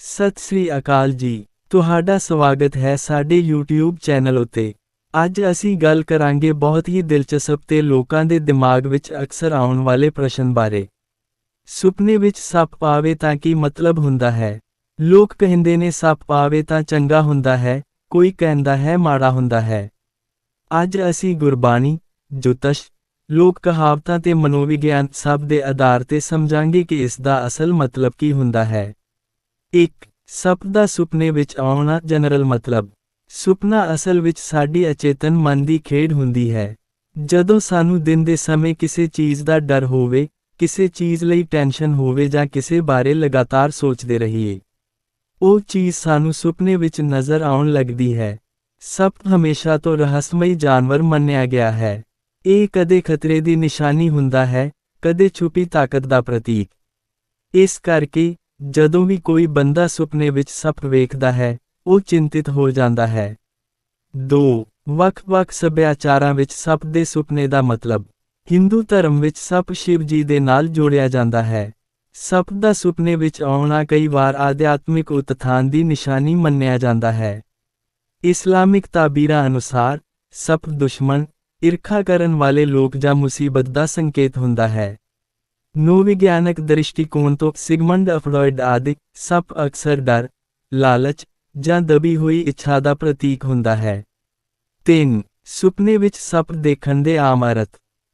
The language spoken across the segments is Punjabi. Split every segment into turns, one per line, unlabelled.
ਸਤਿ ਸ੍ਰੀ ਅਕਾਲ ਜੀ। ਤੁਹਾਡਾ ਸਵਾਗਤ ਹੈ ਸਾਡੇ YouTube ਚੈਨਲ ਉਤੇ। ਅੱਜ ਅਸੀਂ ਗੱਲ ਕਰਾਂਗੇ ਬਹੁਤ ਹੀ ਦਿਲਚਸਪ ਤੇ ਲੋਕਾਂ ਦੇ ਦਿਮਾਗ ਵਿੱਚ ਅਕਸਰ ਆਉਣ ਵਾਲੇ ਪ੍ਰਸ਼ਨ ਬਾਰੇ। ਸੁਪਨੇ ਵਿੱਚ ਸੱਪ ਆਵੇ ਤਾਂ ਕੀ ਮਤਲਬ ਹੁੰਦਾ ਹੈ? ਲੋਕ ਕਹਿੰਦੇ ਨੇ ਸੱਪ ਆਵੇ ਤਾਂ ਚੰਗਾ ਹੁੰਦਾ ਹੈ, ਕੋਈ ਕਹਿੰਦਾ ਹੈ ਮਾੜਾ ਹੁੰਦਾ ਹੈ। ਅੱਜ ਅਸੀਂ ਗੁਰਬਾਣੀ, ਜੋਤਸ਼, ਲੋਕ ਕਹਾਵਤਾਂ ਤੇ ਮਨੋਵਿਗਿਆਨ ਸਭ ਦੇ ਆਧਾਰ ਤੇ ਸਮਝਾਂਗੇ ਕਿ ਇਸ ਦਾ ਅਸਲ ਮਤਲਬ ਕੀ ਹੁੰਦਾ ਹੈ। 1 ਸੱਪ ਦਾ ਸੁਪਨੇ ਵਿੱਚ ਆਉਣਾ ਜਨਰਲ ਮਤਲਬ। ਸੁਪਨਾ ਅਸਲ ਵਿੱਚ ਸਾਡੀ ਅਚੇਤਨ ਮਨ ਦੀ ਖੇਡ ਹੁੰਦੀ ਹੈ। ਜਦੋਂ ਸਾਨੂੰ ਦਿਨ ਦੇ ਸਮੇਂ ਕਿਸੇ ਚੀਜ਼ ਦਾ ਡਰ ਹੋਵੇ, ਕਿਸੇ ਚੀਜ਼ ਲਈ ਟੈਨਸ਼ਨ ਹੋਵੇ ਜਾਂ ਕਿਸੇ ਬਾਰੇ ਲਗਾਤਾਰ ਸੋਚਦੇ ਰਹੀਏ, ਉਹ ਚੀਜ਼ ਸਾਨੂੰ ਸੁਪਨੇ ਵਿੱਚ ਨਜ਼ਰ ਆਉਣ ਲੱਗਦੀ ਹੈ। ਸੱਪ ਹਮੇਸ਼ਾ ਤੋਂ ਰਹੱਸਮਈ ਜਾਨਵਰ ਮੰਨਿਆ ਗਿਆ ਹੈ। ਇਹ ਕਦੇ ਖਤਰੇ ਦੀ ਨਿਸ਼ਾਨੀ ਹੁੰਦਾ ਹੈ, ਕਦੇ ਛੁਪੀ ਤਾਕਤ ਦਾ ਪ੍ਰਤੀਕ। ਇਸ ਕਰਕੇ ਜਦੋਂ ਵੀ ਕੋਈ ਬੰਦਾ ਸੁਪਨੇ ਵਿੱਚ ਸੱਪ ਵੇਖਦਾ ਹੈ, ਉਹ ਚਿੰਤਿਤ ਹੋ ਜਾਂਦਾ ਹੈ। 2 ਵੱਖ-ਵੱਖ ਸੱਭਿਆਚਾਰਾਂ ਵਿੱਚ ਸੱਪ ਦੇ ਸੁਪਨੇ ਦਾ ਮਤਲਬ। ਹਿੰਦੂ ਧਰਮ ਵਿੱਚ ਸੱਪ ਸ਼ਿਵ ਜੀ ਦੇ ਨਾਲ ਜੋੜਿਆ ਜਾਂਦਾ ਹੈ। ਸੱਪ ਦਾ ਸੁਪਨੇ ਵਿੱਚ ਆਉਣਾ ਕਈ ਵਾਰ ਆਧਿਆਤਮਿਕ ਉਤਥਾਨ ਦੀ ਨਿਸ਼ਾਨੀ ਮੰਨਿਆ ਜਾਂਦਾ ਹੈ। ਇਸਲਾਮਿਕ ਤਾਬੀਰਾਂ ਅਨੁਸਾਰ, ਸੱਪ ਦੁਸ਼ਮਣ, ਈਰਖਾ ਕਰਨ ਵਾਲੇ ਲੋਕ ਜਾਂ ਮੁਸੀਬਤ ਦਾ ਸੰਕੇਤ ਹੁੰਦਾ ਹੈ। ਨੂੰ ਵਿਗਿਆਨਕ ਦ੍ਰਿਸ਼ਟੀਕੋਣ ਤੋਂ ਸਿਗਮੰਡ ਅਫਲੋਇਡ ਆਦਿ ਸੱਪ ਅਕਸਰ ਡਰ, ਲਾਲਚ ਜਾਂ ਦਬੀ ਹੋਈ ਇੱਛਾ ਦਾ ਪ੍ਰਤੀਕ ਹੁੰਦਾ ਹੈ। ਤਿੰਨ ਸੁਪਨੇ ਵਿੱਚ ਸੱਪ ਦੇਖਣ ਦੇ ਆਮ ਅਰਥ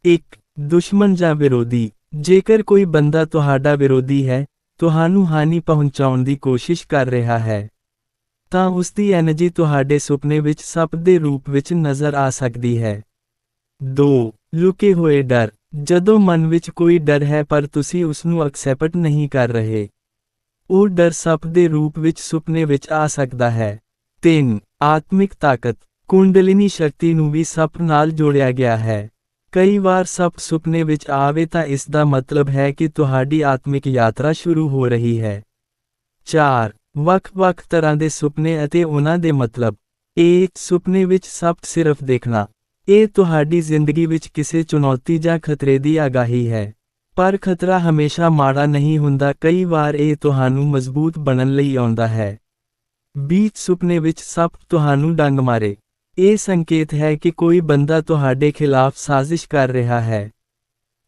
1. ਦੁਸ਼ਮਣ ਜਾਂ ਵਿਰੋਧੀ ਜੇਕਰ ਕੋਈ ਬੰਦਾ ਤੁਹਾਡਾ ਵਿਰੋਧੀ ਹੈ ਤੁਹਾਨੂੰ ਹਾਨੀ ਪਹੁੰਚਾਉਣ ਦੀ ਕੋਸ਼ਿਸ਼ ਕਰ ਰਿਹਾ ਹੈ ਤਾਂ ਉਸ ਦੀ એનર્ਜੀ ਤੁਹਾਡੇ ਸੁਪਨੇ ਵਿੱਚ ਸੱਪ ਦੇ ਰੂਪ ਵਿੱਚ ਨਜ਼ਰ ਆ ਸਕਦੀ ਹੈ ਦੋ ਲੁਕੇ ਹੋਏ ਡਰ ਜਦੋਂ ਮਨ ਵਿੱਚ ਕੋਈ ਡਰ ਹੈ ਪਰ ਤੁਸੀਂ ਉਸ ਨੂੰ ਐਕਸੈਪਟ ਨਹੀਂ ਕਰ ਰਹੇ, ਉਹ ਡਰ ਸੱਪ ਦੇ ਰੂਪ ਵਿੱਚ ਸੁਪਨੇ ਵਿੱਚ ਆ ਸਕਦਾ ਹੈ। 3 ਆਤਮਿਕ ਤਾਕਤ, ਕੁੰਡਲਿਨੀ ਸ਼ਕਤੀ ਨੂੰ ਵੀ ਸੱਪ ਨਾਲ ਜੋੜਿਆ ਗਿਆ ਹੈ। ਕਈ ਵਾਰ ਸੱਪ ਸੁਪਨੇ ਵਿੱਚ ਆਵੇ ਤਾਂ ਇਸ ਦਾ ਮਤਲਬ ਹੈ ਕਿ ਤੁਹਾਡੀ ਆਤਮਿਕ ਯਾਤਰਾ ਸ਼ੁਰੂ ਹੋ ਰਹੀ ਹੈ। 4 ਵੱਖ-ਵੱਖ ਤਰ੍ਹਾਂ ਦੇ ਸੁਪਨੇ ਅਤੇ ਉਹਨਾਂ ਦੇ ਮਤਲਬ। ਇਹ ਸੁਪਨੇ ਵਿੱਚ ਸੱਪ ਸਿਰਫ ਦੇਖਣਾ। ਇਹ ਤੁਹਾਡੀ ਜ਼ਿੰਦਗੀ ਵਿੱਚ ਕਿਸੇ ਚੁਣੌਤੀ ਜਾਂ ਖਤਰੇ ਦੀ ਆਗਾਹੀ ਹੈ। ਪਰ ਖਤਰਾ ਹਮੇਸ਼ਾ ਮਾੜਾ ਨਹੀਂ ਹੁੰਦਾ, ਕਈ ਵਾਰ ਇਹ ਤੁਹਾਨੂੰ ਮਜ਼ਬੂਤ ਬਣਨ ਲਈ ਆਉਂਦਾ ਹੈ। ਬੀਚ ਸੁਪਨੇ ਵਿੱਚ ਸੱਪ ਤੁਹਾਨੂੰ ਡੰਗ ਮਾਰੇ। ਇਹ ਸੰਕੇਤ ਹੈ ਕਿ ਕੋਈ ਬੰਦਾ ਤੁਹਾਡੇ ਖਿਲਾਫ ਸਾਜ਼ਿਸ਼ ਕਰ ਰਿਹਾ ਹੈ।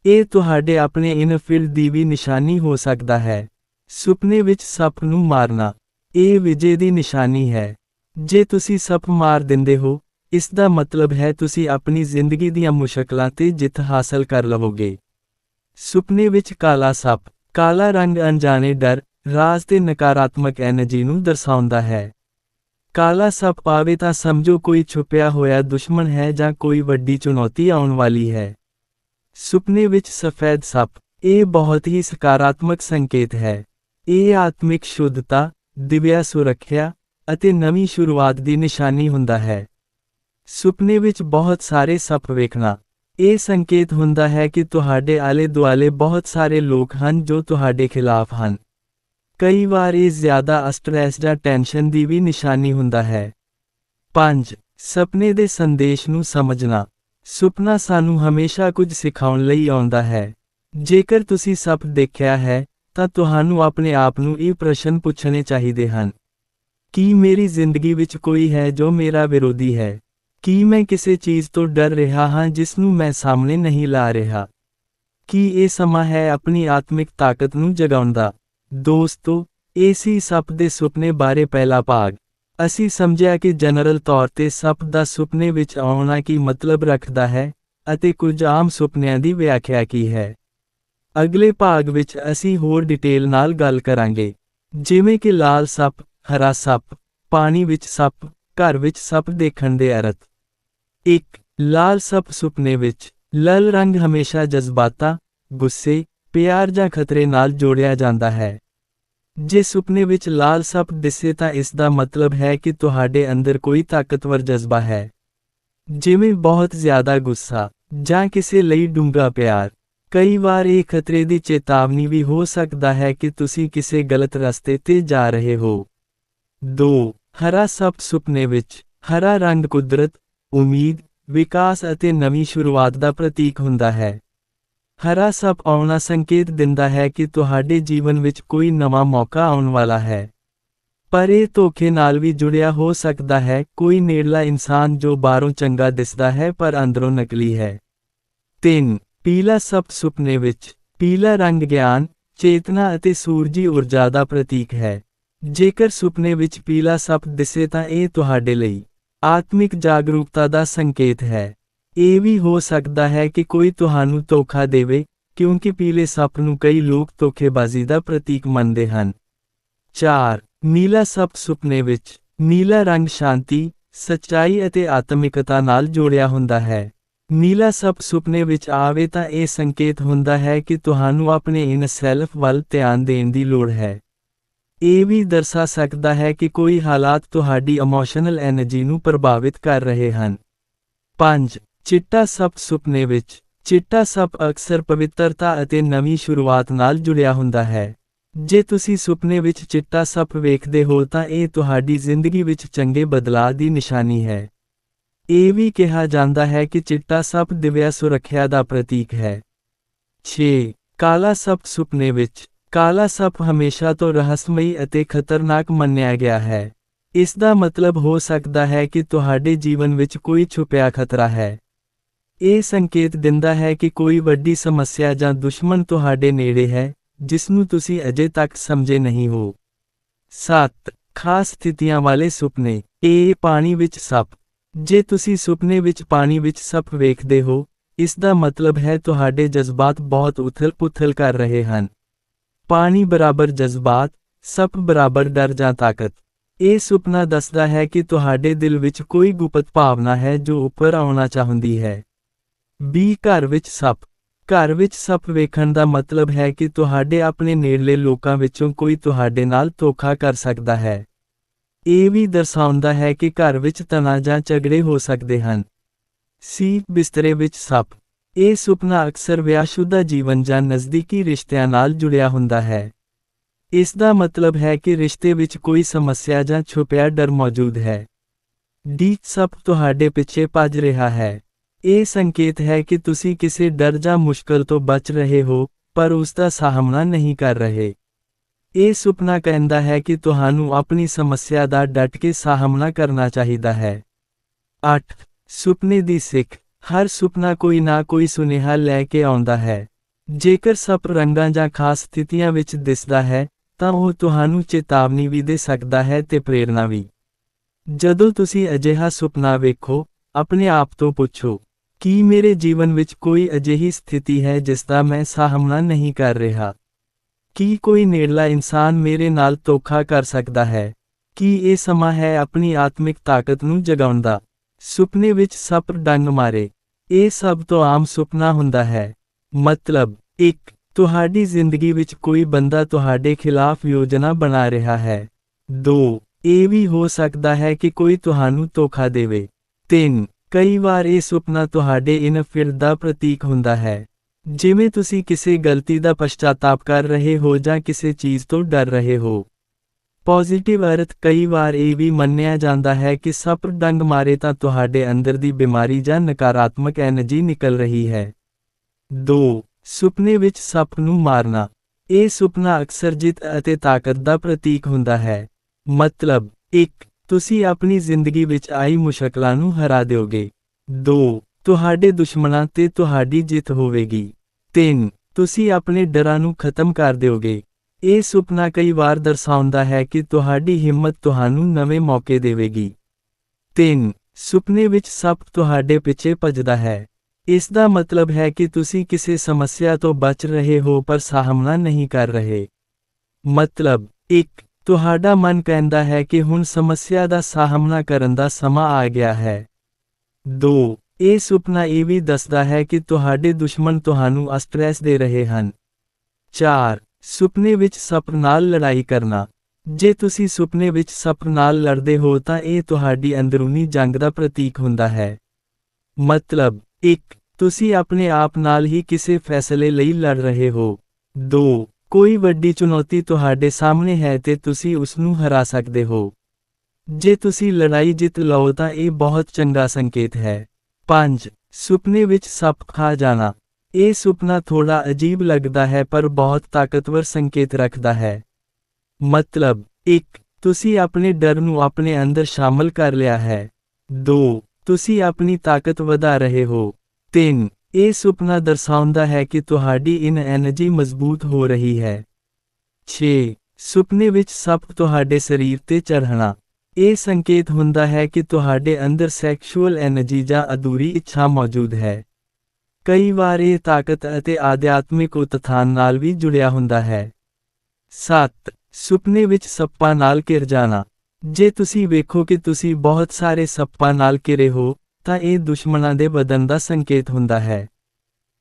ਇਹ ਤੁਹਾਡੇ ਆਪਣੇ ਇਨਫੀਲਡ ਦੀ ਵੀ ਨਿਸ਼ਾਨੀ ਹੋ ਸਕਦਾ ਹੈ। ਸੁਪਨੇ ਵਿੱਚ ਸੱਪ ਨੂੰ ਮਾਰਨਾ, ਇਹ ਵਿਜੇ ਦੀ ਨਿਸ਼ਾਨੀ ਹੈ। ਜੇ ਤੁਸੀਂ ਸੱਪ ਮਾਰ ਦਿੰਦੇ ਹੋ ਇਸ ਦਾ ਮਤਲਬ ਹੈ ਤੁਸੀਂ ਆਪਣੀ ਜ਼ਿੰਦਗੀ ਦੀਆਂ ਮੁਸ਼ਕਲਾਂ ਤੇ ਜਿੱਤ ਹਾਸਲ ਕਰ ਲਵੋਗੇ। ਸੁਪਨੇ ਵਿੱਚ ਕਾਲਾ ਸੱਪ, ਕਾਲਾ ਰੰਗ ਅਣਜਾਣੇ ਡਰ, ਰਾਜ ਤੇ ਨਕਾਰਾਤਮਕ એનર્ਜੀ ਨੂੰ ਦਰਸਾਉਂਦਾ ਹੈ। ਕਾਲਾ ਸੱਪ ਆਵੇ ਤਾਂ ਸਮਝੋ ਕੋਈ ਛੁਪਿਆ ਹੋਇਆ ਦੁਸ਼ਮਣ ਹੈ ਜਾਂ ਕੋਈ ਵੱਡੀ ਚੁਣੌਤੀ ਆਉਣ ਵਾਲੀ ਹੈ। ਸੁਪਨੇ ਵਿੱਚ ਸਫੈਦ ਸੱਪ, ਇਹ ਬਹੁਤ ਹੀ ਸਕਾਰਾਤਮਕ ਸੰਕੇਤ ਹੈ। ਇਹ ਆਤਮਿਕ ਸ਼ੁੱਧਤਾ, ਦਿਵਿਆ ਸੁਰੱਖਿਆ ਅਤੇ ਨਵੀਂ ਸ਼ੁਰੂਆਤ ਦੀ ਨਿਸ਼ਾਨੀ ਹੁੰਦਾ ਹੈ। ਸੁਪਨੇ ਵਿੱਚ ਬਹੁਤ ਸਾਰੇ ਸੱਪ ਵੇਖਣਾ। ਇਹ ਸੰਕੇਤ ਹੁੰਦਾ ਹੈ ਕਿ ਤੁਹਾਡੇ ਆਲੇ ਦੁਆਲੇ ਬਹੁਤ ਸਾਰੇ ਲੋਕ ਹਨ ਜੋ ਤੁਹਾਡੇ ਖਿਲਾਫ ਹਨ। ਕਈ ਵਾਰ ਇਹ ਜ਼ਿਆਦਾ ਸਟ੍ਰੈਸ ਜਾਂ ਟੈਨਸ਼ਨ ਦੀ ਵੀ ਨਿਸ਼ਾਨੀ ਹੁੰਦਾ ਹੈ। 5 ਸੁਪਨੇ ਦੇ ਸੰਦੇਸ਼ ਨੂੰ ਸਮਝਣਾ। ਸੁਪਨਾ ਸਾਨੂੰ ਹਮੇਸ਼ਾ ਕੁਝ ਸਿਖਾਉਣ ਲਈ ਆਉਂਦਾ ਹੈ। ਜੇਕਰ ਤੁਸੀਂ ਸੱਪ ਦੇਖਿਆ ਹੈ, ਤਾਂ ਤੁਹਾਨੂੰ ਆਪਣੇ ਆਪ ਨੂੰ ਇਹ ਪ੍ਰਸ਼ਨ ਪੁੱਛਣੇ ਚਾਹੀਦੇ ਹਨ। ਕੀ ਮੇਰੀ ਜ਼ਿੰਦਗੀ ਵਿੱਚ ਕੋਈ ਹੈ ਜੋ ਮੇਰਾ ਵਿਰੋਧੀ ਹੈ? ਕੀ ਮੈਂ ਕਿਸੇ ਚੀਜ਼ ਤੋਂ ਡਰ ਰਿਹਾ ਹਾਂ ਜਿਸ ਨੂੰ ਮੈਂ ਸਾਹਮਣੇ ਨਹੀਂ ਲਾ ਰਿਹਾ? ਕੀ ਇਹ ਸਮਾਂ ਹੈ ਆਪਣੀ ਆਤਮਿਕ ਤਾਕਤ ਨੂੰ ਜਗਾਉਣ ਦਾ? ਦੋਸਤੋ, ਇਹ ਸੀ ਸੱਪ ਦੇ ਸੁਪਨੇ ਬਾਰੇ ਪਹਿਲਾ ਭਾਗ। ਅਸੀਂ ਸਮਝਿਆ ਕਿ ਜਨਰਲ ਤੌਰ ਤੇ ਸੱਪ ਦਾ ਸੁਪਨੇ ਵਿੱਚ ਆਉਣਾ ਕੀ ਮਤਲਬ ਰੱਖਦਾ ਹੈ ਅਤੇ ਕੁਝ ਆਮ ਸੁਪਨਿਆਂ ਦੀ ਵਿਆਖਿਆ ਕੀ ਹੈ। ਅਗਲੇ ਭਾਗ ਵਿੱਚ ਅਸੀਂ ਹੋਰ ਡਿਟੇਲ ਨਾਲ ਗੱਲ ਕਰਾਂਗੇ। ਜਿਵੇਂ ਕਿ ਲਾਲ ਸੱਪ, ਹਰਾ ਸੱਪ, ਪਾਣੀ ਵਿੱਚ ਸੱਪ, ਘਰ ਵਿੱਚ ਸੱਪ ਦੇਖਣ ਦੇ ਅਰਥ। 1 ਲਾਲ ਸੱਪ ਸੁਪਨੇ ਵਿੱਚ ਲਾਲ ਰੰਗ ਹਮੇਸ਼ਾ ਜਜ਼ਬਾਤਾਂ ਗੁੱਸੇ ਪਿਆਰ ਜਾਂ ਖਤਰੇ ਨਾਲ ਜੋੜਿਆ ਜਾਂਦਾ ਹੈ ਜੇ ਸੁਪਨੇ ਵਿੱਚ ਲਾਲ ਸੱਪ ਦਿਸੇ ਤਾਂ ਇਸ ਦਾ ਮਤਲਬ ਹੈ ਕਿ ਤੁਹਾਡੇ ਅੰਦਰ ਕੋਈ ਤਾਕਤਵਰ ਜਜ਼ਬਾ ਹੈ ਜਿਵੇਂ ਬਹੁਤ ਜ਼ਿਆਦਾ ਗੁੱਸਾ ਜਾਂ ਕਿਸੇ ਲਈ ਡੂੰਘਾ ਪਿਆਰ ਕਈ ਵਾਰ ਇਹ ਖਤਰੇ ਦੀ ਚੇਤਾਵਨੀ ਵੀ ਹੋ ਸਕਦਾ ਹੈ ਕਿ ਤੁਸੀਂ ਕਿਸੇ ਗਲਤ ਰਸਤੇ ਤੇ ਜਾ ਰਹੇ ਹੋ 2 ਹਰਾ ਸੱਪ ਸੁਪਨੇ ਵਿੱਚ ਹਰਾ ਰੰਗ ਕੁਦਰਤ ਉਮੀਦ, ਵਿਕਾਸ ਅਤੇ ਨਵੀਂ ਸ਼ੁਰੂਆਤ ਦਾ ਪ੍ਰਤੀਕ ਹੁੰਦਾ ਹੈ। ਹਰਾ ਸੱਪ ਆਉਣਾ ਸੰਕੇਤ ਦਿੰਦਾ ਹੈ ਕਿ ਤੁਹਾਡੇ ਜੀਵਨ ਵਿੱਚ ਕੋਈ ਨਵਾਂ ਮੌਕਾ ਆਉਣ ਵਾਲਾ ਹੈ। ਪਰ ਇਹ ਧੋਖੇ ਨਾਲ ਵੀ ਜੁੜਿਆ ਹੋ ਸਕਦਾ ਹੈ। ਕੋਈ ਨੇੜਲਾ ਇਨਸਾਨ ਜੋ ਬਾਹਰੋਂ ਚੰਗਾ ਦਿਸਦਾ ਹੈ ਪਰ ਅੰਦਰੋਂ ਨਕਲੀ ਹੈ। 3 ਪੀਲਾ ਸੱਪ ਸੁਪਨੇ ਵਿੱਚ, ਪੀਲਾ ਰੰਗ ਗਿਆਨ, ਚੇਤਨਾ ਅਤੇ ਸੂਰਜੀ ਊਰਜਾ ਦਾ ਪ੍ਰਤੀਕ ਹੈ। ਜੇਕਰ ਸੁਪਨੇ ਵਿੱਚ ਪੀਲਾ ਸੱਪ ਦਿਸੇ ਤਾਂ ਇਹ ਤੁਹਾਡੇ ਲਈ ਆਤਮਿਕ ਜਾਗਰੂਕਤਾ ਦਾ ਸੰਕੇਤ ਹੈ। ਇਹ ਵੀ ਹੋ ਸਕਦਾ ਹੈ ਕਿ ਕੋਈ ਤੁਹਾਨੂੰ ਧੋਖਾ ਦੇਵੇ, ਕਿਉਂਕਿ ਪੀਲੇ ਸੱਪ ਨੂੰ ਕਈ ਲੋਕ ਧੋਖੇਬਾਜ਼ੀ ਦਾ ਪ੍ਰਤੀਕ ਮੰਨਦੇ ਹਨ। 4 ਨੀਲਾ ਸੱਪ ਸੁਪਨੇ ਵਿੱਚ, ਨੀਲਾ ਰੰਗ ਸ਼ਾਂਤੀ, ਸੱਚਾਈ ਅਤੇ ਆਤਮਿਕਤਾ ਨਾਲ ਜੋੜਿਆ ਹੁੰਦਾ ਹੈ। ਨੀਲਾ ਸੱਪ ਸੁਪਨੇ ਵਿੱਚ ਆਵੇ ਤਾਂ ਇਹ ਸੰਕੇਤ ਹੁੰਦਾ ਹੈ ਕਿ ਤੁਹਾਨੂੰ ਆਪਣੇ ਇਨ ਸੈਲਫ ਵੱਲ ਧਿਆਨ ਦੇਣ ਦੀ ਲੋੜ ਹੈ। ਇਹ ਵੀ ਦਰਸਾ ਸਕਦਾ ਹੈ ਕਿ ਕੋਈ ਹਾਲਾਤ ਤੁਹਾਡੀ ਇਮੋਸ਼ਨਲ એનર્ਜੀ ਨੂੰ ਪ੍ਰਭਾਵਿਤ ਕਰ ਰਹੇ ਹਨ। 5 ਚਿੱਟਾ ਸੱਪ ਸੁਪਨੇ ਵਿੱਚ, ਚਿੱਟਾ ਸੱਪ ਅਕਸਰ ਪਵਿੱਤਰਤਾ ਅਤੇ ਨਵੀਂ ਸ਼ੁਰੂਆਤ ਨਾਲ ਜੁੜਿਆ ਹੁੰਦਾ ਹੈ। ਜੇ ਤੁਸੀਂ ਸੁਪਨੇ ਵਿੱਚ ਚਿੱਟਾ ਸੱਪ ਵੇਖਦੇ ਹੋ ਤਾਂ ਇਹ ਤੁਹਾਡੀ ਜ਼ਿੰਦਗੀ ਵਿੱਚ ਚੰਗੇ ਬਦਲਾਅ ਦੀ ਨਿਸ਼ਾਨੀ ਹੈ। ਇਹ ਵੀ ਕਿਹਾ ਜਾਂਦਾ ਹੈ ਕਿ ਚਿੱਟਾ ਸੱਪ ਦਿਵਿਆ ਸੁਰੱਖਿਆ ਦਾ ਪ੍ਰਤੀਕ ਹੈ। 6 ਕਾਲਾ ਸੱਪ ਸੁਪਨੇ ਵਿੱਚ ਕਾਲਾ ਸੱਪ ਹਮੇਸ਼ਾ ਤੋਂ ਰਹੱਸਮਈ ਅਤੇ ਖਤਰਨਾਕ ਮੰਨਿਆ ਗਿਆ ਹੈ। ਇਸ ਦਾ ਮਤਲਬ ਹੋ ਸਕਦਾ ਹੈ ਕਿ ਤੁਹਾਡੇ ਜੀਵਨ ਵਿੱਚ ਕੋਈ ਛੁਪਿਆ ਖਤਰਾ ਹੈ। ਇਹ ਸੰਕੇਤ ਦਿੰਦਾ ਹੈ ਕਿ ਕੋਈ ਵੱਡੀ ਸਮੱਸਿਆ ਜਾਂ ਦੁਸ਼ਮਣ ਤੁਹਾਡੇ ਨੇੜੇ ਹੈ ਜਿਸ ਨੂੰ ਤੁਸੀਂ ਅਜੇ ਤੱਕ ਸਮਝੇ ਨਹੀਂ ਹੋ। 7 ਖਾਸ ਸਥਿਤੀਆਂ ਵਾਲੇ ਸੁਪਨੇ। ਇਹ ਪਾਣੀ ਵਿੱਚ ਸੱਪ। ਜੇ ਤੁਸੀਂ ਸੁਪਨੇ ਵਿੱਚ ਪਾਣੀ ਵਿੱਚ ਸੱਪ ਵੇਖਦੇ ਹੋ, ਇਸ ਦਾ ਮਤਲਬ ਹੈ ਤੁਹਾਡੇ ਜਜ਼ਬਾਤ ਬਹੁਤ ਉਥਲ-ਪੁਥਲ ਕਰ ਰਹੇ ਹਨ। ਪਾਣੀ ਬਰਾਬਰ ਜਜ਼ਬਾਤ, ਸੱਪ ਬਰਾਬਰ ਡਰ ਜਾਂ ਤਾਕਤ। ਇਹ ਸੁਪਨਾ ਦੱਸਦਾ ਹੈ ਕਿ ਤੁਹਾਡੇ ਦਿਲ ਵਿੱਚ ਕੋਈ ਗੁਪਤ ਭਾਵਨਾ ਹੈ ਜੋ ਉੱਪਰ ਆਉਣਾ ਚਾਹੁੰਦੀ ਹੈ। ਬੀ ਘਰ ਵਿੱਚ ਸੱਪ। ਘਰ ਵਿੱਚ ਸੱਪ ਵੇਖਣ ਦਾ ਮਤਲਬ ਹੈ ਕਿ ਤੁਹਾਡੇ ਆਪਣੇ ਨੇੜਲੇ ਲੋਕਾਂ ਵਿੱਚੋਂ ਕੋਈ ਤੁਹਾਡੇ ਨਾਲ ਧੋਖਾ ਕਰ ਸਕਦਾ ਹੈ। ਇਹ ਵੀ ਦਰਸਾਉਂਦਾ ਹੈ ਕਿ ਘਰ ਵਿੱਚ ਤਣਾਅ ਜਾਂ ਝਗੜੇ ਹੋ ਸਕਦੇ ਹਨ। ਸੀ ਬਿਸਤਰੇ ਵਿੱਚ ਸੱਪ। ਇਹ ਸੁਪਨਾ ਅਕਸਰ ਵਿਆਹਸ਼ੁਦਾ ਜੀਵਨ ਜਾਂ ਨਜ਼ਦੀਕੀ ਰਿਸ਼ਤਿਆਂ ਨਾਲ ਜੁੜਿਆ ਹੁੰਦਾ ਹੈ। ਇਸ ਦਾ ਮਤਲਬ ਹੈ ਕਿ ਰਿਸ਼ਤੇ ਵਿੱਚ ਕੋਈ ਸਮੱਸਿਆ ਜਾਂ ਛੁਪਿਆ ਡਰ ਮੌਜੂਦ ਹੈ। ਡੀ ਸੱਪ ਤੁਹਾਡੇ ਪਿੱਛੇ ਭੱਜ ਰਿਹਾ ਹੈ। ਇਹ ਸੰਕੇਤ ਹੈ ਕਿ ਤੁਸੀਂ ਕਿਸੇ ਡਰ ਜਾਂ ਮੁਸ਼ਕਲ ਤੋਂ ਬਚ ਰਹੇ ਹੋ, ਪਰ ਉਸ ਦਾ ਸਾਹਮਣਾ ਨਹੀਂ ਕਰ ਰਹੇ। ਇਹ ਸੁਪਨਾ ਕਹਿੰਦਾ ਹੈ ਕਿ ਤੁਹਾਨੂੰ ਆਪਣੀ ਸਮੱਸਿਆ ਦਾ ਡਟ ਕੇ ਸਾਹਮਣਾ ਕਰਨਾ ਚਾਹੀਦਾ ਹੈ। 8 ਸੁਪਨੇ ਦੀ ਸਿੱਖ। ਹਰ ਸੁਪਨਾ ਕੋਈ ਨਾ ਕੋਈ ਸੁਨੇਹਾ ਲੈ ਕੇ ਆਉਂਦਾ ਹੈ। ਜੇਕਰ ਸੱਪ ਰੰਗਾਂ ਜਾਂ ਖਾਸ ਸਥਿਤੀਆਂ ਵਿੱਚ ਦਿਸਦਾ ਹੈ, ਤਾਂ ਉਹ ਤੁਹਾਨੂੰ ਚੇਤਾਵਨੀ ਵੀ ਦੇ ਸਕਦਾ ਹੈ ਤੇ ਪ੍ਰੇਰਣਾ ਵੀ। ਜਦੋਂ ਤੁਸੀਂ ਅਜਿਹਾ ਸੁਪਨਾ ਵੇਖੋ, ਆਪਣੇ ਆਪ ਤੋਂ ਪੁੱਛੋ, ਕੀ ਮੇਰੇ ਜੀਵਨ ਵਿੱਚ ਕੋਈ ਅਜਿਹੀ ਸਥਿਤੀ ਹੈ ਜਿਸ ਦਾ ਮੈਂ ਸਾਹਮਣਾ ਨਹੀਂ ਕਰ ਰਿਹਾ? ਕੀ ਕੋਈ ਨੇੜਲਾ ਇਨਸਾਨ ਮੇਰੇ ਨਾਲ ਧੋਖਾ ਕਰ ਸਕਦਾ ਹੈ? ਕੀ ਇਹ ਸਮਾਂ ਹੈ ਆਪਣੀ ਆਤਮਿਕ ਤਾਕਤ ਨੂੰ ਜਗਾਉਣ ਦਾ ਸੁਪਨੇ ਵਿੱਚ ਸੱਪ ਡੰਗ ਮਾਰੇ। ਇਹ ਸਭ ਤੋਂ ਆਮ ਸੁਪਨਾ ਹੁੰਦਾ ਹੈ। ਮਤਲਬ 1 ਤੁਹਾਡੀ ਜ਼ਿੰਦਗੀ ਵਿੱਚ ਕੋਈ ਬੰਦਾ ਤੁਹਾਡੇ ਖਿਲਾਫ ਯੋਜਨਾ ਬਣਾ ਰਿਹਾ ਹੈ। 2 ਇਹ ਵੀ ਹੋ ਸਕਦਾ ਹੈ ਕਿ ਕੋਈ ਤੁਹਾਨੂੰ ਧੋਖਾ ਦੇਵੇ। 3 ਕਈ ਵਾਰ ਇਹ ਸੁਪਨਾ ਤੁਹਾਡੇ ਇਨਫਿਰ ਦਾ ਪ੍ਰਤੀਕ ਹੁੰਦਾ ਹੈ। ਜਿਵੇਂ ਤੁਸੀਂ ਕਿਸੇ ਗਲਤੀ ਦਾ ਪਛਤਾਤਾਪ ਕਰ ਰਹੇ ਹੋ ਜਾਂ ਕਿਸੇ ਚੀਜ਼ ਤੋਂ ਡਰ ਰਹੇ ਹੋ। ਪੋਜ਼ਿਟਿਵ ਅਰਥ ਕਈ ਵਾਰ ਇਹ ਵੀ ਮੰਨਿਆ ਜਾਂਦਾ ਹੈ ਕਿ ਸੱਪ ਡੰਗ ਮਾਰੇ ਤਾਂ ਤੁਹਾਡੇ ਅੰਦਰ ਦੀ ਬਿਮਾਰੀ ਜਾਂ ਨਕਾਰਾਤਮਕ એનર્ਜੀ ਨਿਕਲ ਰਹੀ ਹੈ। ਦੋ, ਸੁਪਨੇ ਵਿੱਚ ਸੱਪ ਨੂੰ ਮਾਰਨਾ। ਇਹ ਸੁਪਨਾ ਅਕਸਰ ਜਿੱਤ ਅਤੇ ਤਾਕਤ ਦਾ ਪ੍ਰਤੀਕ ਹੁੰਦਾ ਹੈ। ਮਤਲਬ, ਇੱਕ, ਤੁਸੀਂ ਆਪਣੀ ਜ਼ਿੰਦਗੀ ਵਿੱਚ ਆਈ ਮੁਸ਼ਕਲਾਂ ਨੂੰ ਹਰਾ ਦਿਓਗੇ। ਦੋ, ਤੁਹਾਡੇ ਦੁਸ਼ਮਣਾਂ ਤੇ ਤੁਹਾਡੀ ਜਿੱਤ ਹੋਵੇਗੀ। ਤਿੰਨ, ਤੁਸੀਂ ਆਪਣੇ ਡਰਾਂ ਨੂੰ ਖਤਮ ਕਰ ਦਿਓਗੇ। ਇਹ ਸੁਪਨਾ ਕਈ ਵਾਰ ਦਰਸਾਉਂਦਾ ਹੈ ਕਿ ਤੁਹਾਡੀ ਹਿੰਮਤ ਤੁਹਾਨੂੰ ਨਵੇਂ ਮੌਕੇ ਦੇਵੇਗੀ। 3 ਸੁਪਨੇ ਵਿੱਚ ਸੱਪ ਤੁਹਾਡੇ ਪਿੱਛੇ ਭੱਜਦਾ ਹੈ। ਇਸ ਦਾ ਮਤਲਬ ਹੈ ਕਿ ਤੁਸੀਂ ਕਿਸੇ ਸਮੱਸਿਆ ਤੋਂ ਬਚ ਰਹੇ ਹੋ ਪਰ ਸਾਹਮਣਾ ਨਹੀਂ ਕਰ ਰਹੇ। ਮਤਲਬ 1 ਤੁਹਾਡਾ ਮਨ ਕਹਿੰਦਾ ਹੈ ਕਿ ਹੁਣ ਸਮੱਸਿਆ ਦਾ ਸਾਹਮਣਾ ਕਰਨ ਦਾ ਸਮਾਂ ਆ ਗਿਆ ਹੈ। 2 ਇਹ ਸੁਪਨਾ ਇਹ ਵੀ ਦੱਸਦਾ ਹੈ ਕਿ ਤੁਹਾਡੇ ਦੁਸ਼ਮਣ ਤੁਹਾਨੂੰ ਸਟ੍ਰੈਸ ਦੇ ਰਹੇ ਹਨ। 4 ਸੁਪਨੇ ਵਿੱਚ ਸੱਪ ਨਾਲ ਲੜਾਈ ਕਰਨਾ। ਜੇ ਤੁਸੀਂ ਸੁਪਨੇ ਵਿੱਚ ਸੱਪ ਨਾਲ ਲੜਦੇ ਹੋ ਤਾਂ ਇਹ ਤੁਹਾਡੀ ਅੰਦਰੂਨੀ ਜੰਗ ਦਾ ਪ੍ਰਤੀਕ ਹੁੰਦਾ ਹੈ। ਮਤਲਬ 1 ਤੁਸੀਂ ਆਪਣੇ ਆਪ ਨਾਲ ਹੀ ਕਿਸੇ ਫੈਸਲੇ ਲਈ ਲੜ ਰਹੇ ਹੋ। 2 ਕੋਈ ਵੱਡੀ ਚੁਣੌਤੀ ਤੁਹਾਡੇ ਸਾਹਮਣੇ ਹੈ ਤੇ ਤੁਸੀਂ ਉਸ ਨੂੰ ਹਰਾ ਸਕਦੇ ਹੋ। ਜੇ ਤੁਸੀਂ ਲੜਾਈ ਜਿੱਤ ਲਓ ਤਾਂ ਇਹ ਬਹੁਤ ਚੰਗਾ ਸੰਕੇਤ ਹੈ। 5 ਸੁਪਨੇ ਵਿੱਚ ਸੱਪ ਖਾ ਜਾਣਾ। ਇਹ ਸੁਪਨਾ ਥੋੜਾ ਅਜੀਬ ਲੱਗਦਾ ਹੈ ਪਰ ਬਹੁਤ ਤਾਕਤਵਰ ਸੰਕੇਤ ਰੱਖਦਾ ਹੈ। ਮਤਲਬ 1 ਤੁਸੀਂ ਆਪਣੇ ਡਰ ਨੂੰ ਆਪਣੇ ਅੰਦਰ ਸ਼ਾਮਲ ਕਰ ਲਿਆ ਹੈ। 2 ਤੁਸੀਂ ਆਪਣੀ ਤਾਕਤ ਵਧਾ ਰਹੇ ਹੋ। 3 ਇਹ ਸੁਪਨਾ ਦਰਸਾਉਂਦਾ ਹੈ ਕਿ ਤੁਹਾਡੀ ਇਨ એનર્ਜੀ ਮਜ਼ਬੂਤ ਹੋ ਰਹੀ ਹੈ। 6 ਸੁਪਨੇ ਵਿੱਚ ਸੱਪ ਤੁਹਾਡੇ ਸਰੀਰ ਤੇ ਚੜ੍ਹਨਾ। ਇਹ ਸੰਕੇਤ ਹੁੰਦਾ ਹੈ ਕਿ ਤੁਹਾਡੇ ਅੰਦਰ ਸੈਕਸ਼ੂਅਲ એનર્ਜੀ ਜਾਂ ਅਧੂਰੀ ਇੱਛਾ ਮੌਜੂਦ ਹੈ। ਕਈ ਵਾਰ ਇਹ ਤਾਕਤ ਅਤੇ ਆਧਿਆਤਮਿਕ ਉਤਥਾਨ ਨਾਲ ਵੀ ਜੁੜਿਆ ਹੁੰਦਾ ਹੈ। 7 ਸੁਪਨੇ ਵਿੱਚ ਸੱਪਾਂ ਨਾਲ ਘਿਰ ਜਾਣਾ। ਜੇ ਤੁਸੀਂ ਵੇਖੋ ਕਿ ਤੁਸੀਂ ਬਹੁਤ ਸਾਰੇ ਸੱਪਾਂ ਨਾਲ ਘਿਰੇ ਹੋ, ਤਾਂ ਇਹ ਦੁਸ਼ਮਣਾਂ ਦੇ ਵਧਣ ਦਾ ਸੰਕੇਤ ਹੁੰਦਾ ਹੈ।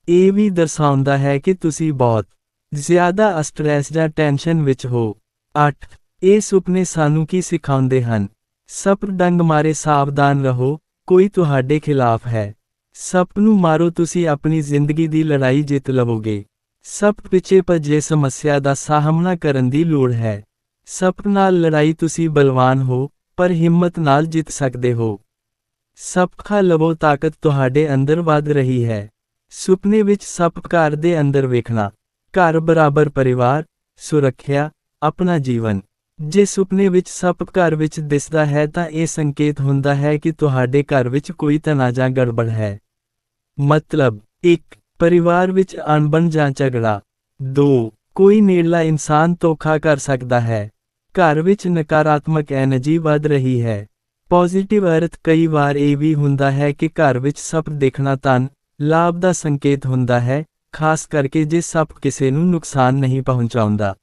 ਇਹ ਵੀ ਦਰਸਾਉਂਦਾ ਹੈ ਕਿ ਤੁਸੀਂ ਬਹੁਤ ਜ਼ਿਆਦਾ ਸਟ੍ਰੈਸ ਜਾਂ ਟੈਨਸ਼ਨ ਵਿੱਚ ਹੋ। 8 ਇਹ ਸੁਪਨੇ ਸਾਨੂੰ ਕੀ ਸਿਖਾਉਂਦੇ ਹਨ? ਸੱਪ ਡੰਗ ਮਾਰੇ ਸਾਵਧਾਨ ਰਹੋ, ਕੋਈ ਤੁਹਾਡੇ ਖਿਲਾਫ ਹੈ। ਸੱਪ ਨੂੰ ਮਾਰੋ, ਤੁਸੀਂ ਆਪਣੀ ਜ਼ਿੰਦਗੀ ਦੀ ਲੜਾਈ ਜਿੱਤ ਲਵੋਗੇ। ਸੱਪ ਪਿੱਛੇ ਭੱਜੇ ਸਮੱਸਿਆ ਦਾ ਸਾਹਮਣਾ ਕਰਨ ਦੀ ਲੋੜ ਹੈ। ਸੱਪ ਨਾਲ ਲੜਾਈ ਤੁਸੀਂ ਬਲਵਾਨ ਹੋ, ਪਰ ਹਿੰਮਤ ਨਾਲ ਜਿੱਤ ਸਕਦੇ ਹੋ। ਸੱਪ ਖਾ ਲਵੋ, ਤਾਕਤ ਤੁਹਾਡੇ ਅੰਦਰ ਵੱਧ ਰਹੀ ਹੈ। ਸੁਪਨੇ ਵਿੱਚ ਸੱਪ ਘਰ ਦੇ ਅੰਦਰ ਵੇਖਣਾ। ਘਰ ਬਰਾਬਰ ਪਰਿਵਾਰ, ਸੁਰੱਖਿਆ, ਆਪਣਾ ਜੀਵਨ। ਜੇ ਸੁਪਨੇ ਵਿੱਚ ਸੱਪ ਘਰ ਵਿੱਚ ਦਿਸਦਾ ਹੈ ਤਾਂ ਇਹ ਸੰਕੇਤ ਹੁੰਦਾ ਹੈ ਕਿ ਤੁਹਾਡੇ ਘਰ ਵਿੱਚ ਕੋਈ ਤਨਾਜ਼ਾ ਗੜਬੜ ਹੈ। ਮਤਲਬ 1 ਪਰਿਵਾਰ ਵਿੱਚ ਅਣਬਣ ਜਾਂ ਝਗੜਾ। 2 ਕੋਈ ਨੇੜਲਾ ਇਨਸਾਨ ਧੋਖਾ ਕਰ ਸਕਦਾ ਹੈ। ਘਰ ਵਿੱਚ ਨਕਾਰਾਤਮਕ એનર્ਜੀ ਵੱਧ ਰਹੀ ਹੈ। ਪੋਜ਼ਿਟਿਵ ਅਰਥ ਕਈ ਵਾਰ ਇਹ ਵੀ ਹੁੰਦਾ ਹੈ ਕਿ ਘਰ ਵਿੱਚ ਸੱਪ ਦੇਖਣਾ ਤਨ ਲਾਭ ਦਾ ਸੰਕੇਤ ਹੁੰਦਾ ਹੈ, ਖਾਸ ਕਰਕੇ ਜੇ ਸੱਪ ਕਿਸੇ ਨੂੰ ਨੁਕਸਾਨ ਨਹੀਂ ਪਹੁੰਚਾਉਂਦਾ।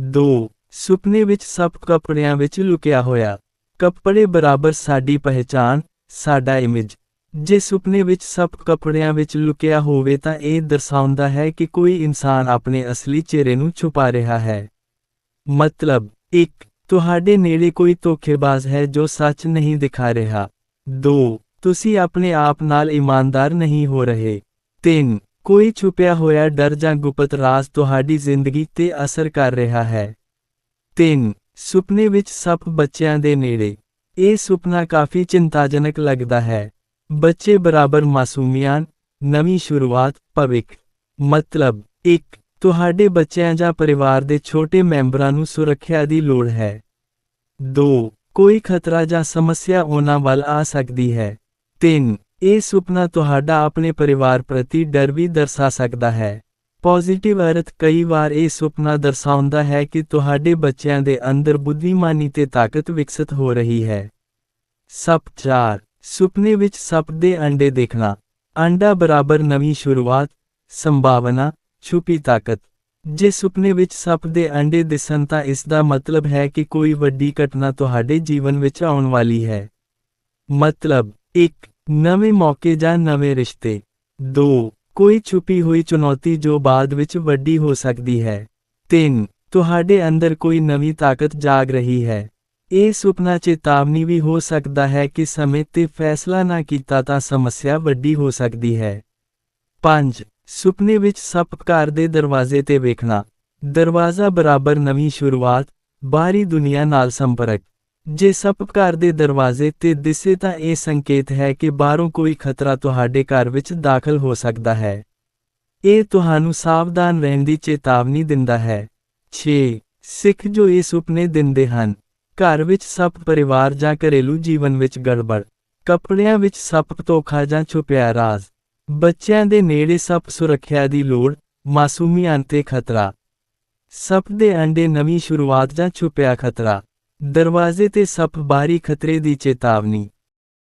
2 ਸੁਪਨੇ ਵਿੱਚ ਸੱਪ ਕੱਪੜਿਆਂ ਵਿੱਚ ਲੁਕਿਆ ਹੋਇਆ। ਕੱਪੜੇ ਬਰਾਬਰ ਸਾਡੀ ਪਹਿਚਾਨ ਸਾਡਾ ਇਮੇਜ ਜੇ ਸੁਪਨੇ ਵਿੱਚ ਸੱਪ ਕੱਪੜਿਆਂ ਵਿੱਚ ਲੁਕਿਆ ਹੋਵੇ ਤਾਂ ਇਹ ਦਰਸਾਉਂਦਾ ਹੈ ਕਿ ਕੋਈ ਇਨਸਾਨ ਆਪਣੇ ਅਸਲੀ ਚਿਹਰੇ ਨੂੰ ਛੁਪਾ ਰਿਹਾ ਹੈ। ਮਤਲਬ 1 ਤੁਹਾਡੇ ਨੇੜੇ ਕੋਈ ਧੋਖੇਬਾਜ਼ ਹੈ ਜੋ ਸੱਚ ਨਹੀਂ ਦਿਖਾ ਰਿਹਾ। 2 ਤੁਸੀਂ ਆਪਣੇ ਆਪ ਨਾਲ ਇਮਾਨਦਾਰ ਨਹੀਂ ਹੋ ਰਹੇ। 3 ਕੋਈ ਛੁਪਿਆ ਹੋਇਆ ਡਰ ਜਾਂ ਗੁਪਤ ਰਾਜ਼ ਤੁਹਾਡੀ ਜ਼ਿੰਦਗੀ ਤੇ ਅਸਰ ਕਰ ਰਿਹਾ ਹੈ। 3 ਸੁਪਨੇ ਵਿੱਚ ਸੱਪ ਬੱਚਿਆਂ ਦੇ ਨੇੜੇ। ਇਹ ਸੁਪਨਾ ਕਾਫੀ ਚਿੰਤਾਜਨਕ ਲੱਗਦਾ ਹੈ। ਬੱਚੇ ਬਰਾਬਰ ਮਾਸੂਮੀਆਂ ਨਵੀਂ ਸ਼ੁਰੂਆਤ, ਭਵਿੱਖ। ਮਤਲਬ 1 ਤੁਹਾਡੇ ਬੱਚਿਆਂ ਜਾਂ ਪਰਿਵਾਰ ਦੇ ਛੋਟੇ ਮੈਂਬਰਾਂ ਨੂੰ ਸੁਰੱਖਿਆ ਦੀ ਲੋੜ ਹੈ। 2 ਕੋਈ ਖਤਰਾ ਜਾਂ ਸਮੱਸਿਆ ਉਹਨਾਂ ਵੱਲ ਆ ਸਕਦੀ ਹੈ। 3 ਇਹ ਸੁਪਨਾ ਤੁਹਾਡਾ ਆਪਣੇ ਪਰਿਵਾਰ ਪ੍ਰਤੀ ਡਰ ਵੀ ਦਰਸਾ ਸਕਦਾ ਹੈ। ਪੋਜ਼ਿਟਿਵ ਅਰਥ ਕਈ ਵਾਰ ਇਹ ਸੁਪਨਾ ਦਰਸਾਉਂਦਾ ਹੈ ਕਿ ਤੁਹਾਡੇ ਬੱਚਿਆਂ ਦੇ ਅੰਦਰ ਬੁੱਧੀਮਾਨੀ ਤੇ ਤਾਕਤ ਵਿਕਸਿਤ ਹੋ ਰਹੀ ਹੈ। ਸੱਪ 4 ਸੁਪਨੇ ਵਿੱਚ ਸੱਪ ਦੇ ਅੰਡੇ ਦੇਖਣਾ। ਅੰਡਾ ਬਰਾਬਰ ਨਵੀਂ ਸ਼ੁਰੂਆਤ, ਸੰਭਾਵਨਾ, ਛੁਪੀ ਤਾਕਤ। ਜੇ ਸੁਪਨੇ ਵਿੱਚ ਸੱਪ ਦੇ ਅੰਡੇ ਦਿਸਣ ਤਾਂ ਇਸ ਦਾ ਮਤਲਬ ਹੈ ਕਿ ਕੋਈ ਵੱਡੀ ਘਟਨਾ ਤੁਹਾਡੇ ਜੀਵਨ ਵਿੱਚ ਆਉਣ ਵਾਲੀ ਹੈ। ਮਤਲਬ 1 ਨਵੇਂ ਮੌਕੇ ਜਾਂ ਨਵੇਂ ਰਿਸ਼ਤੇ। 2 ਕੋਈ ਛੁਪੀ ਹੋਈ ਚੁਣੌਤੀ ਜੋ ਬਾਅਦ ਵਿੱਚ ਵੱਡੀ ਹੋ ਸਕਦੀ ਹੈ। 3 ਤੁਹਾਡੇ ਅੰਦਰ ਕੋਈ ਨਵੀਂ ਤਾਕਤ ਜਾਗ ਰਹੀ ਹੈ। ਇਹ ਸੁਪਨਾ ਚੇਤਾਵਨੀ ਵੀ ਹੋ ਸਕਦਾ ਹੈ ਕਿ ਸਮੇਂ ਤੇ ਫੈਸਲਾ ਨਾ ਕੀਤਾ ਤਾਂ ਸਮੱਸਿਆ ਵੱਡੀ ਹੋ ਸਕਦੀ ਹੈ। 5 ਸੁਪਨੇ ਵਿੱਚ ਸੱਪ ਘਰ ਦੇ ਦਰਵਾਜ਼ੇ ਤੇ ਵੇਖਣਾ। ਦਰਵਾਜ਼ਾ ਬਰਾਬਰ ਨਵੀਂ ਸ਼ੁਰੂਆਤ, ਬਾਹਰੀ ਦੁਨੀਆ ਨਾਲ ਸੰਪਰਕ। ਜੇ ਸੱਪ ਘਰ ਦੇ ਦਰਵਾਜ਼ੇ ਤੇ ਦਿਸੇ ਤਾਂ ਇਹ ਸੰਕੇਤ ਹੈ ਕਿ ਬਾਹਰੋਂ ਕੋਈ ਖਤਰਾ ਤੁਹਾਡੇ ਘਰ ਵਿੱਚ ਦਾਖਲ ਹੋ ਸਕਦਾ ਹੈ। ਇਹ ਤੁਹਾਨੂੰ ਸਾਵਧਾਨ ਰਹਿਣ ਦੀ ਚੇਤਾਵਨੀ ਦਿੰਦਾ ਹੈ। 6 ਸਿੱਖ ਜੋ ਇਹ ਸੁਪਨੇ ਦਿੰਦੇ ਹਨ, ਘਰ ਵਿੱਚ ਸੱਪ ਪਰਿਵਾਰ ਜਾਂ ਘਰੇਲੂ ਜੀਵਨ ਵਿੱਚ ਗੜਬੜ, ਕੱਪੜਿਆਂ ਵਿੱਚ ਸੱਪ ਧੋਖਾ ਜਾਂ ਛੁਪਿਆ ਰਾਜ਼, ਬੱਚਿਆਂ ਦੇ ਨੇੜੇ ਸੱਪ ਸੁਰੱਖਿਆ ਦੀ ਲੋੜ, ਮਾਸੂਮੀਆਂ ਤੇ ਖਤਰਾ, ਸੱਪ ਦੇ ਅੰਡੇ ਨਵੀਂ ਸ਼ੁਰੂਆਤ ਜਾਂ ਛੁਪਿਆ ਖਤਰਾ ਦਰਵਾਜ਼ੇ ਤੇ ਸੱਪ ਬਾਹਰੀ ਖਤਰੇ ਦੀ ਚੇਤਾਵਨੀ।